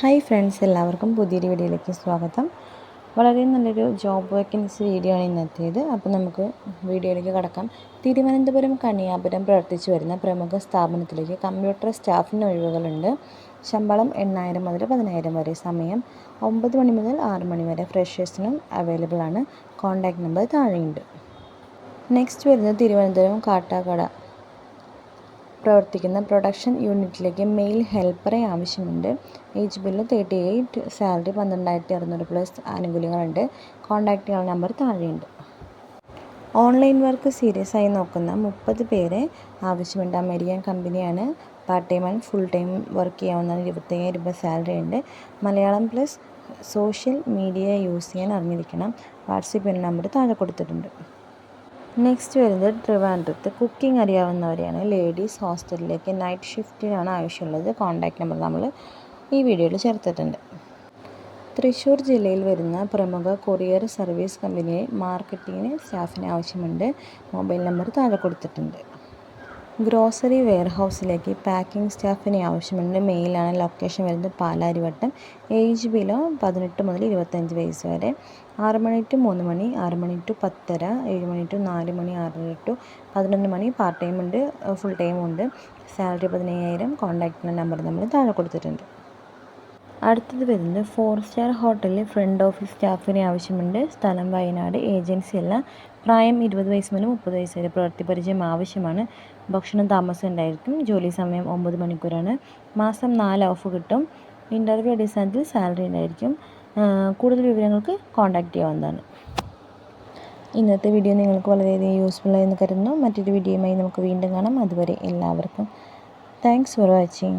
Hi friends എല്ലാവർക്കും പുതിയൊരു വീഡിയോയിലേക്ക് സ്വാഗതം. വളരെ നല്ലൊരു ജോബ് വേക്കൻസി വീഡിയോ ആണ് ഇന്നത്തേത്. അപ്പോൾ നമുക്ക് വീഡിയോയിലേക്ക് കടക്കാം. തിരുവനന്തപുരം കണിയാപുരം പ്രവർത്തിച്ചു വരുന്ന പ്രമുഖ സ്ഥാപനത്തിലേക്ക് കമ്പ്യൂട്ടർ സ്റ്റാഫിന് ഒഴിവുകളുണ്ട്. ശമ്പളം എണ്ണായിരം മുതൽ പതിനായിരം വരെ സമയം ഒമ്പത് മണി മുതൽ ആറ് മണി വരെ ഫ്രഷേഴ്സിനും അവൈലബിൾ ആണ്. കോൺടാക്ട് നമ്പർ താഴെയുണ്ട്. നെക്സ്റ്റ് വരുന്നത് തിരുവനന്തപുരം കാട്ടാക്കട. പ്രവർത്തിക്കുന്ന പ്രൊഡക്ഷൻ യൂണിറ്റിലേക്ക് മെയിൽ ഹെൽപ്പറെ ആവശ്യമുണ്ട്. Age bill thirty eight salary പന്ത്രണ്ടായിരത്തി അറുന്നൂറ് പ്ലസ് ആനുകൂല്യങ്ങളുണ്ട്. കോൺടാക്ട് ചെയ്യാനുള്ള നമ്പർ താഴെയുണ്ട്. ഓൺലൈൻ വർക്ക് സീരിയസ് ആയി നോക്കുന്ന മുപ്പത് പേരെ ആവശ്യമുണ്ട്. അമേരിക്കൻ കമ്പനിയാണ് part time and full time work ചെയ്യാവുന്ന ഇരുപത്തയ്യായിരം രൂപ സാലറി ഉണ്ട്. Malayalam plus social media use ചെയ്യാൻ അറിഞ്ഞിരിക്കണം. വാട്സപ്പ് നമ്പർ താഴെ കൊടുത്തിട്ടുണ്ട്. നെക്സ്റ്റ് വരുന്നത് ട്രിവാൻഡ്രത്ത് കുക്കിംഗ് അറിയാവുന്നവരെയാണ്. ലേഡീസ് ഹോസ്റ്റലിലേക്ക് നൈറ്റ് ഷിഫ്റ്റിനാണ് ആവശ്യമുള്ളത്. കോൺടാക്ട് നമ്പർ നമ്മൾ ഈ വീഡിയോയിൽ ചേർത്തിട്ടുണ്ട്. തൃശ്ശൂർ ജില്ലയിൽ വരുന്ന പ്രമുഖ കൊറിയർ സർവീസ് കമ്പനിയെ മാർക്കറ്റിങ്ങിന് സ്റ്റാഫിന് ആവശ്യമുണ്ട്. മൊബൈൽ നമ്പർ താഴെ കൊടുത്തിട്ടുണ്ട്. ഗ്രോസറി വെയർഹൗസിലേക്ക് പാക്കിംഗ് സ്റ്റാഫിനെ ആവശ്യമുണ്ട്. മെയിലാണ് ലൊക്കേഷൻ വരുന്നത് പാലാരിവട്ടം. ഏജ് ബിലോ പതിനെട്ട് മുതൽ ഇരുപത്തഞ്ച് വയസ്സ് വരെ. ആറ് മണി ടു മൂന്ന് മണി ആറ് മണി ടു പത്തര ഏഴ് മണി ടു നാല് മണി ആറര ടു പതിനൊന്ന് മണി പാർട്ട് ടൈം ഉണ്ട് ഫുൾ ടൈം ഉണ്ട്. സാലറി പതിനയ്യായിരം. കോൺടാക്ട് നമ്പർ നമ്മൾ താഴെ കൊടുത്തിട്ടുണ്ട്. അടുത്തത് വരുന്നത് ഫോർ സ്റ്റാർ ഹോട്ടലിൽ ഫ്രണ്ട് ഓഫീസ് സ്റ്റാഫിനെ ആവശ്യമുണ്ട്. സ്ഥലം വയനാട് ഏജൻസി അല്ല. പ്രായം ഇരുപത് വയസ്സ് മുതൽ മുപ്പത് വയസ്സ് വരെ പ്രവൃത്തി പരിചയം ആവശ്യമാണ്. ഭക്ഷണം താമസം ഉണ്ടായിരിക്കും. ജോലി സമയം ഒമ്പത് മണിക്കൂറാണ്. മാസം നാല് ഓഫ് കിട്ടും. ഇന്റർവ്യൂ അടിസ്ഥാനത്തിൽ സാലറി ഉണ്ടായിരിക്കും. കൂടുതൽ വിവരങ്ങൾക്ക് കോൺടാക്റ്റ് ചെയ്യാവുന്നതാണ്. ഇന്നത്തെ വീഡിയോ നിങ്ങൾക്ക് വളരെയധികം യൂസ്ഫുൾ ആയെന്ന് കരുതുന്നു. മറ്റൊരു വീഡിയോയുമായി നമുക്ക് വീണ്ടും കാണാം. അതുവരെ എല്ലാവർക്കും താങ്ക്സ് ഫോർ വാച്ചിങ്